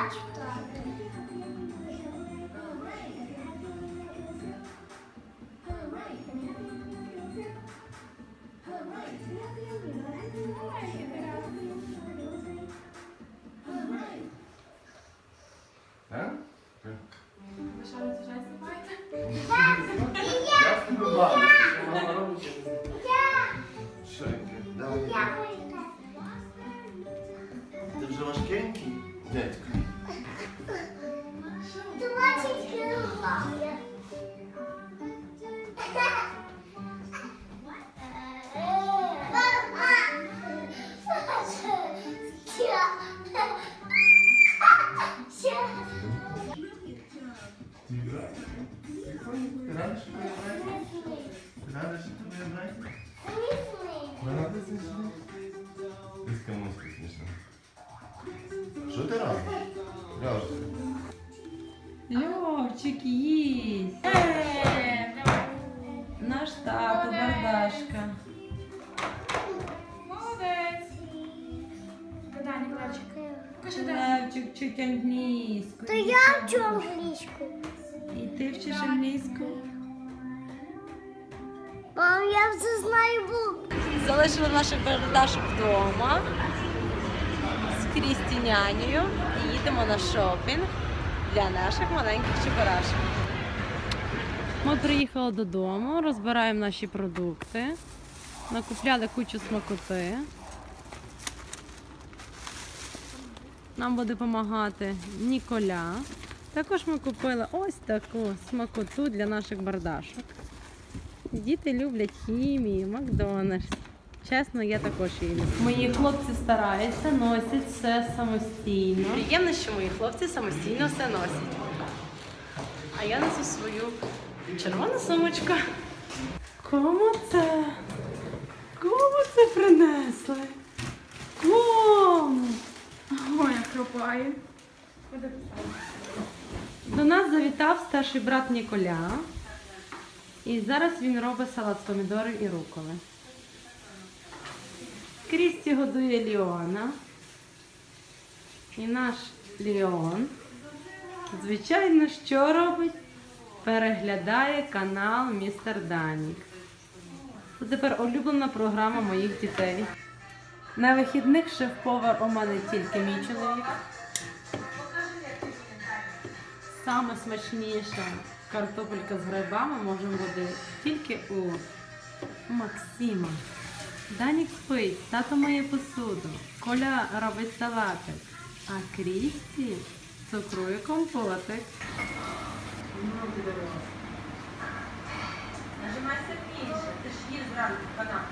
Zeker. Ja. Zeker. Ja. Daję. Ja. Tym, że masz. Дядько. 20 кілограмів. Ти Що ти робиш? Льоша. Льовчик їсть. Наш тато, бардашка. Молодець. Гадання, Левчик. Покажи. Левчик вчить англійську. То я вчу англійську. І ти вчиш англійську. Мам, я вже знаю букву. Залишили наших бардашок вдома з Крістінянею і їдемо на шопінг для наших маленьких чебурашок. Ми приїхали додому, розбираємо наші продукти, накупляли кучу смакоти. Нам буде допомагати Ніколя. Також ми купили ось таку смакоту для наших бардашок. Діти люблять хімію, Макдональдс. Чесно, я також її люблю. Мої хлопці стараються, носять все самостійно. Приємно, що мої хлопці самостійно все носять. А я несу свою червону сумочку. Кому це? Кому це принесли? Кому? Ой, як хропає. До нас завітав старший брат Ніколя. І зараз він робить салат з помідорів і руколи. Крісті годує Ліона. І наш Ліон, звичайно, що робить? Переглядає канал Містер Данік. Це тепер улюблена програма моїх дітей. На вихідних шеф-повар у мене тільки мій чоловік. Саме смачніша картопелька з грибами може бути тільки у Максима. Данік спить, тато миє посуду, Коля робить салатик, а Крісті цукрує компотик. Нажимай сильніше, ти ж її зранку канапу.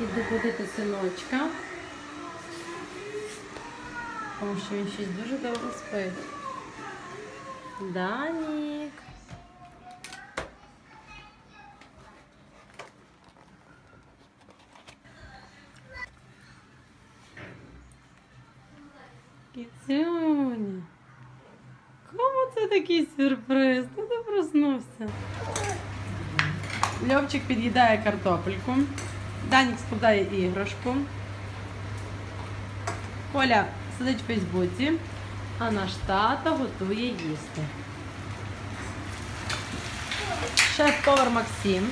Іду будити синочка. Тому що він щось дуже довго спить. Данік. Кіцюня. Кому це такий сюрприз? Ти не проснувся. Льовчик під'їдає картопельку. Данік складає іграшку. Коля сидить в Фейсбуці, а наш тато готує їсти. Шеф-повар Максим.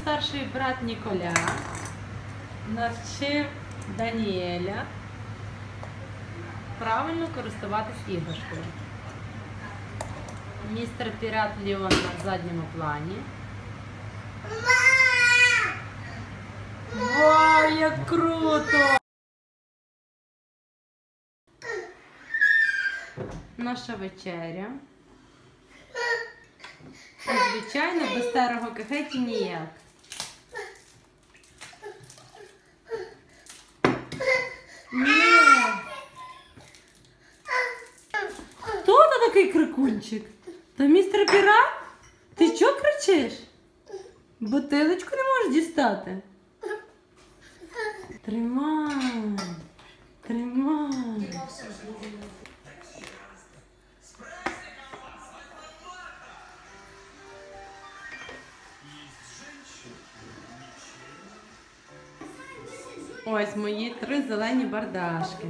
Старший брат Ніколя навчив Даніеля правильно користуватись іграшкою. Містер Пірат Ліон на задньому плані. Вау, як круто! Наша вечеря. Звичайно, без старого кахеті ніяк. Крикунчик? Та містер Пірат? Ти чого кричиш? Бутилочку не можеш дістати? Тримай. Тримай. Ось мої три зелені бардашки.